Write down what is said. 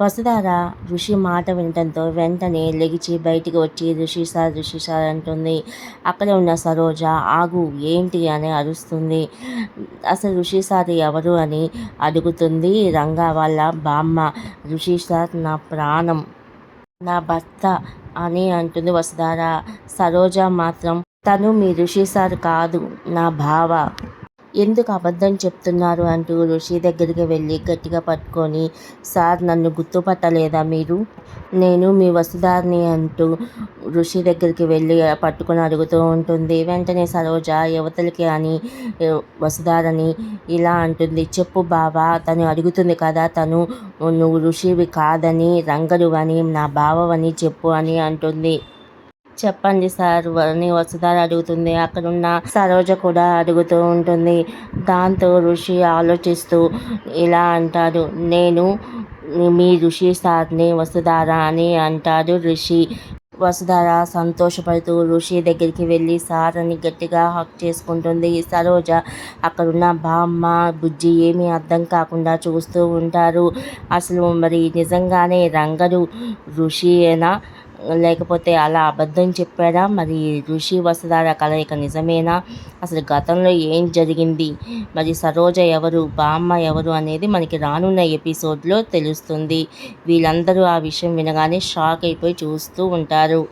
వసుధార ఋషి మాట వినటంతో వెంటనే లెగిచి బయటికి వచ్చి ఋషి సార్ ఋషి సార్ అంటుంది. అక్కడ ఉన్న సరోజ ఆగు ఏంటి? అని అరుస్తుంది. అసలు ఋషి సార్ ఎవరు? అని అడుగుతుంది రంగా వాళ్ళ బామ్మ. ఋషి సార్ నా ప్రాణం నా భర్త అని అంటుంది వసుధార. సరోజ మాత్రం తను మీ ఋషి సార్ కాదు నా బావ. ఎందుకు అబద్ధం చెప్తున్నారు అంటూ ఋషి దగ్గరికి వెళ్ళి గట్టిగా పట్టుకొని సార్ నన్ను గుర్తుపట్టలేదా మీరు? నేను మీ వసుధారిని అంటూ ఋషి దగ్గరికి వెళ్ళి పట్టుకొని అడుగుతూ ఉంటుంది. వెంటనే సరోజ యువతలకి అని వసుధారని ఇలా అంటుంది. చెప్పు బావా తను అడుగుతుంది కదా తను నువ్వు ఋషివి కాదని రంగరువని నా బావవని చెప్పు అని అంటుంది. చెప్పండి సార్ అని వసుధార అడుగుతుంది. అక్కడున్న సరోజ కూడా అడుగుతూ ఉంటుంది. దాంతో ఋషి ఆలోచిస్తూ ఇలా అంటాడు నేను మీ ఋషి సార్ని వసుధార అని అంటాడు ఋషి. వసుధార సంతోషపడుతూ ఋషి దగ్గరికి వెళ్ళి సార్ అని గట్టిగా హక్ చేసుకుంటుంది. సరోజ అక్కడున్న బామ్మ బుజ్జి ఏమీ అర్థం కాకుండా చూస్తూ ఉంటారు. అసలు మరి నిజంగానే రంగడు ఋషియేనా? లేకపోతే అలా అబద్ధం చెప్పాడా? మరి ఋషి వసుధార కలయిక నిజమేనా? అసలు గతంలో ఏం జరిగింది? మరి సరోజ ఎవరు? బామ్మ ఎవరు అనేది మనకి రానున్న ఎపిసోడ్లో తెలుస్తుంది. వీళ్ళందరూ ఆ విషయం వినగానే షాక్ అయిపోయి చూస్తూ ఉంటారు.